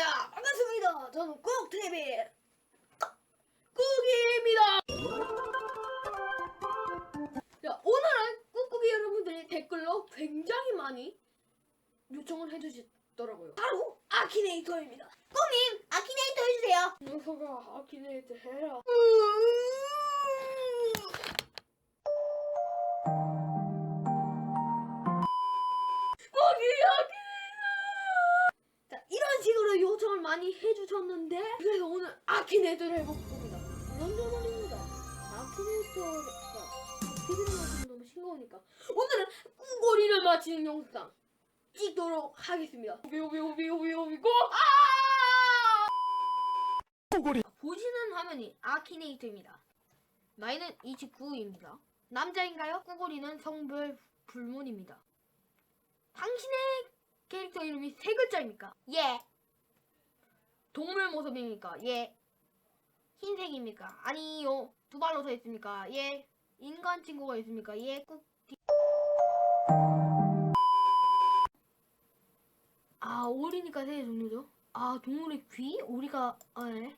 야 반갑습니다. 저는 꼭 TV 꾹입니다. 자 오늘은 꾹꾹이 여러분들이 댓글로 굉장히 많이 요청을 해주시더라고요. 바로 아키네이터입니다. 꾹님 아키네이터 해주세요. 녀석아 아키네이터 해라. 많이 해주셨는데 그래서 오늘 아키네이터를 해봅니다. 그런데 말입니다. 아키네이터가 피디를 맞추면 너무 싱거우니까 오늘은 꾸고리를 맞히는 영상 찍도록 하겠습니다. 오비 오비 오비 오비 오비 고! 아! 꼬골이 보시는 화면이 아키네이터입니다. 나이는 29입니다. 남자인가요? 꾸고리는 성별 불문입니다. 당신의 캐릭터 이름이 세 글자입니까? 예. 동물 모습입니까? 예. 흰색입니까? 아니요. 두 발로 서 있습니까? 예. 인간 친구가 있습니까? 예. 꾹. 뒤- 아, 오리니까 세 종류죠? 아, 동물의 귀? 오리가, 아, 예.